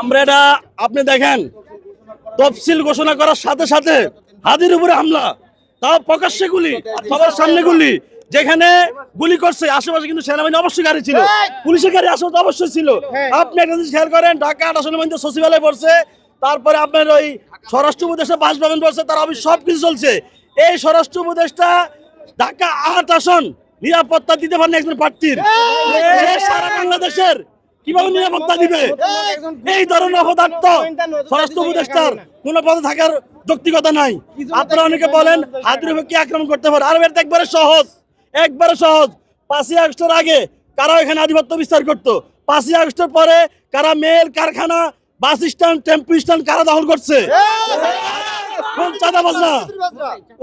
আমরা এটা আপনি দেখেন তফসিল ঘোষণা করার সাথে সাথে হাদির উপরে হামলা। তাও প্রকাশ্যে গুলি সবার সামনে গুলি যেখানে গুলি করছে আশেপাশে কিন্তু সেনাবাহিনী অবশ্যই গাড়ি ছিল। পুলিশের গাড়ি আশেপাশে অবশ্যই ছিল। আপনি একটা জিনিস খেয়াল করেন ঢাকা আটাশনের মধ্যে সচিবালয় পড়ছে তারপরে আপনার ওই স্বরাষ্ট্র উপদেষ্টা বাসভবন পড়ছে তার অফিস সব কিছু চলছে। এই স্বরাষ্ট্র উপদেষ্টা ঢাকা আট আসন নিরাপত্তা দিতে পারেন একজন প্রার্থীর। সারা বাংলাদেশের কীভাবে নিরাপত্তা দিবে? এই ধরনের অপদার্থ স্বরাষ্ট্র উপদেষ্টার কোন পদে থাকার যৌক্তিকতা নাই। আপনারা অনেকে বলেন হাতির উপর কি আক্রমণ করতে পারে? আর এটা একবারে সহজ একবারে সহজ। পাঁচই আগস্টের আগে কারা এখানে আধিপত্য বিস্তার করতো? পাঁচই আগস্টের পরে কারা মেল কারখানা বাস স্ট্যান্ড টেম্পু স্ট্যান্ড কারা দখল করছে? কোন চাঁদাবাজরা?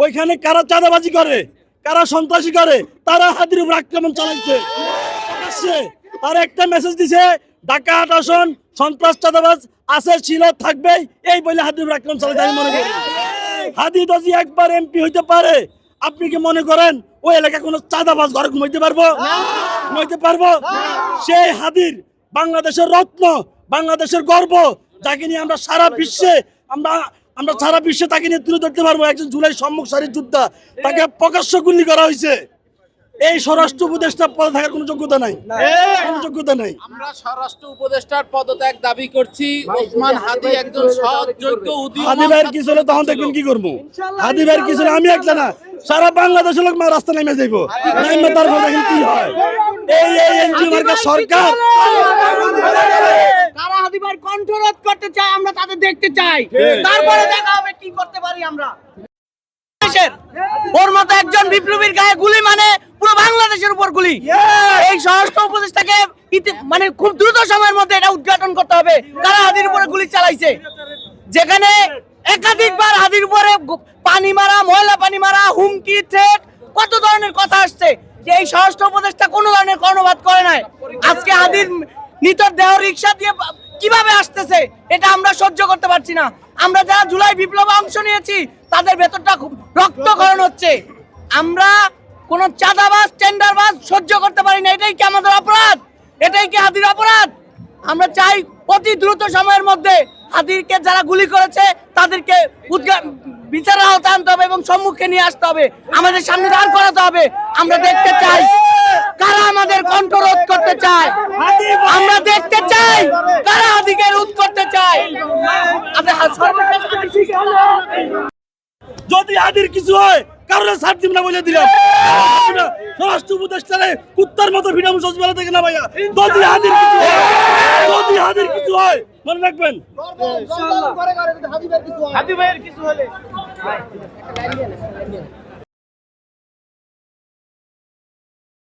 ওইখানে কারা চাঁদাবাজি করে? কারা সন্ত্রাসী করে? তারা হাতির উপর আক্রমণ চালাইছে তার একটা মেসেজ দিছে ঢাকা আট আসন সন্ত্রাস চাঁদাবাজ আছে ছিল থাকবে এই বলে উপর আক্রমণ চালাইছে আমি মনে করি। হাদি যদি একবার এমপি হইতে পারে আপনি কি মনে করেন ওই এলাকায় কোনো চাঁদাবাজ ঘরে ঘুমাইতে পারব? ঘুমাইতে পারব? সেই হাদির বাংলাদেশের রত্ন বাংলাদেশের গর্ব যাকে নিয়ে আমরা সারা বিশ্বে আমরা আমরা সারা বিশ্বে তাকে নিয়ে তুলে ধরতে পারব একজন জুলাই সম্মুখ সারির যোদ্ধা। তাকে প্রকাশ্য গুলি করা হয়েছে। এই স্বরাষ্ট্র উপদেষ্টা পদে থাকার কোনো যোগ্যতা নাই। কোনো যোগ্যতা নাই। আমরা স্বরাষ্ট্র উপদেষ্টার পদত্যাগ দাবি করছি। ওসমান হাদি একজন সৎ যোগ্য উদীয়মান হাদি ভাইয়ের কিছু হলে তখন দেখবেন কি করব? হাদি ভাইয়ের কিছু হলে আমি একটা না। সারা বাংলাদেশের লোক মা রাস্তা নেমে যাইবো। নেমে তারপর দেখেন কি হয়? এই এই এনজিও মার্কা সরকার। কারা হাদিবার কণ্ঠরোধ করতে চায় আমরা তাদের দেখতে চাই। তারপরে দেখা হবে কি করতে পারি আমরা। ওর মতো একজন বিপ্লবীর গায়ে গুলি মানে পুরো বাংলাদেশের উপর গুলি। এই স্বরাষ্ট্র উপদেষ্টাকে মানে খুব দ্রুত সময়ের মধ্যে এটা উদ্ঘাটন করতে হবে। কারা হাদির উপরে গুলি চালাইছে? যেখানে একাধিকবার হাদির উপরে পানি মারা ময়লা পানি মারা হুমকি থ্রেট কত ধরনের কথা আসছে? যে এই স্বরাষ্ট্র উপদেষ্টা কোনো ধরনের কর্ণপাত করে নাই। আজকে হাদির নিতর দেহ রিক্সা দিয়ে কীভাবে আসতেছে? এটা আমরা সহ্য করতে পারছি না। আমরা যারা জুলাই বিপ্লবে অংশ নিয়েছি তাদের ভেতরটা রক্তক্ষরণ হচ্ছে। আমরা কোন চাঁদাবাজ, টেন্ডারবাজ সহ্য করতে পারি না। এটাই কি আমাদের অপরাধ? এটাই কি হাদির অপরাধ? আমরা চাই অতি দ্রুত সময়ের মধ্যে হাদিরকে যারা গুলি করেছে, তাদেরকে বিচারের আওতায় আনতে হবে এবং সম্মুখে নিয়ে আসতে হবে। আমাদের সামনে দাঁড় করাতে হবে। আমরা দেখতে চাই, কারা আমাদের কণ্ঠ রোধ করতে চায়? আমরা দেখতে চাই, কারা হাদিকে রোধ করতে চায়? আমরা যদি হাদির কিছু হয় কারণে ছাড় দিব না বলে দিলাম। স্বরাষ্ট্র উপদেষ্টারে কুত্তার মতো ভিড়াম সচিবালয় থেকে না ভাইয়া যদি হাজির কিছু হয় যদি হাজির কিছু হয় মনে রাখবেন? হাদি কিছু হলে।